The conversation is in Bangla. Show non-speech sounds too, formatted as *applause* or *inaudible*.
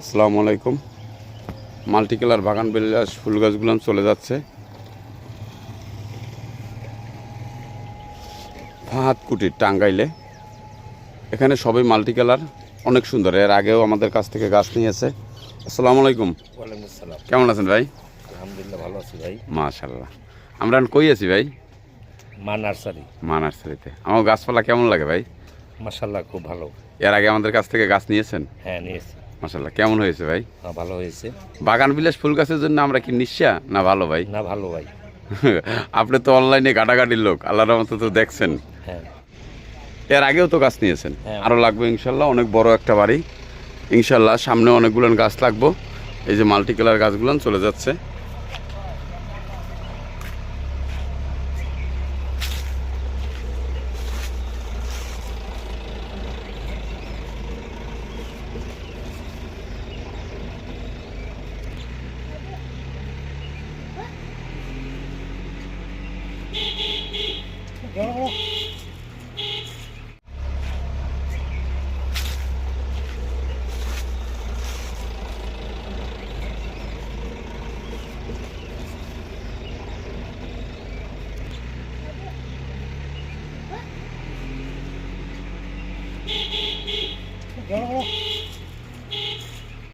আসসালামু আলাইকুম। মাল্টি কালার বাগান বিলাস ফুল গাছগুলো চলে যাচ্ছে। ফাহাদ কুটির টাঙ্গাইলে। এখানে সবই মাল্টি কালার অনেক সুন্দর। এর আগেও আমাদের কাছ থেকে গাছ নিয়েছে। আসসালামু আলাইকুম। কেমন আছেন ভাই? আলহামদুলিল্লাহ ভালো আছি ভাই। মাশাল্লাহ আমরা কই আছি ভাই? মা নার্সারি। মা নার্সারিতে। আমার গাছপালা কেমন লাগে ভাই? মাসাল্লাহ খুব ভালো। এর আগে আমাদের কাছ থেকে গাছ নিয়েছেন? হ্যাঁ নিয়েছি। মাশাল্লাহ কেমন হয়েছে ভাই? ভালো হয়েছে। বাগান বিলাস ফুল গাছের জন্য আমরা কি নিঃশা না ভালো ভাই? না ভালো ভাই। *laughs* আপনি তো অনলাইনে ঘাটাঘাটির লোক আল্লাহর রহমতে তো দেখছেন। হ্যাঁ। এর আগেও তো গাছ নিয়েছেন। হ্যাঁ। আরও লাগবে ইনশাল্লাহ অনেক বড় একটা বাড়ি। ইনশাল্লাহ সামনে অনেকগুলো গাছ লাগবো। এই যে মাল্টি কালার গাছগুলো চলে যাচ্ছে। ろほ。やろう。